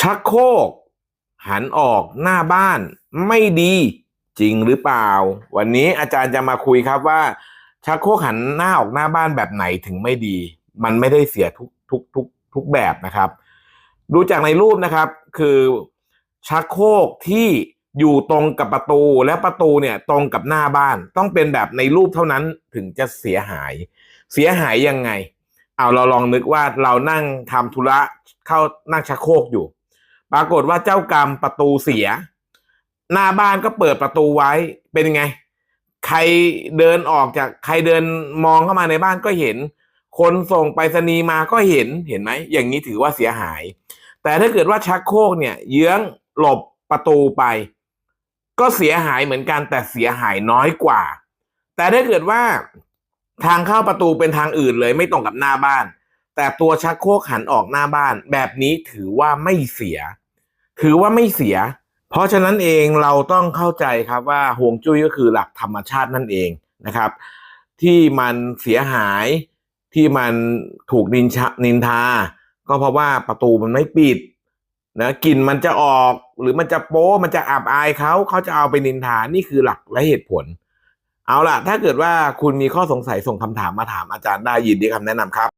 ชักโครกหันออกหน้าบ้านไม่ดีจริงหรือเปล่า วันนี้อาจารย์จะมาคุยครับว่า ชักโครกหันหน้าออกหน้าบ้านแบบไหนถึงไม่ดี มันไม่ได้เสียทุกทุกทุกทุกแบบนะครับ ดูจากในรูปนะครับ คือชักโครกที่อยู่ตรงกับประตูและประตูเนี่ยตรงกับหน้าบ้านต้องเป็นแบบในรูปเท่านั้นถึงจะเสียหาย เสียหายยังไง เอาเราลองนึกว่าเรานั่งทำธุระเข้านั่งชักโครกอยู่ ปรากฏว่าเจ้ากรรมประตูเสีย หน้าบ้านก็เปิดประตูไว้เป็นยังไง ใครเดินออกจากใครเดินมองเข้ามาในบ้านก็เห็น คนส่งไปรษณีย์มาก็เห็นเห็นไหมอย่างนี้ถือว่าเสียหาย แต่ถ้าเกิดว่าชักโครกเนี่ย เยื้องหลบประตูไป ก็เสียหายเหมือนกันแต่เสียหายน้อยกว่า แต่ถ้าเกิดว่าทางเข้าประตูเป็นทางอื่นเลยไม่ตรงกับหน้าบ้าน แต่ตัวชักโครกหันออกหน้าบ้าน แบบนี้ถือว่าไม่เสีย ถือว่าไม่เสีย เพราะฉะนั้นเองเราต้องเข้าใจครับว่าห่วงจุ้ยก็คือหลักธรรมชาตินั่นเองนะครับ ที่มันเสียหายที่มันถูกนินชะนินทา ก็เพราะว่าประตูมันไม่ปิดนะกลิ่นมันจะออกหรือมันจะโป๊มันจะอับอายเขาเขาจะเอาไปนินทานี่คือหลักและเหตุผล เอาล่ะ ถ้าเกิดว่าคุณมีข้อสงสัยส่งคำถามมาถามอาจารย์ได้ยินดีคำแนะนำครับ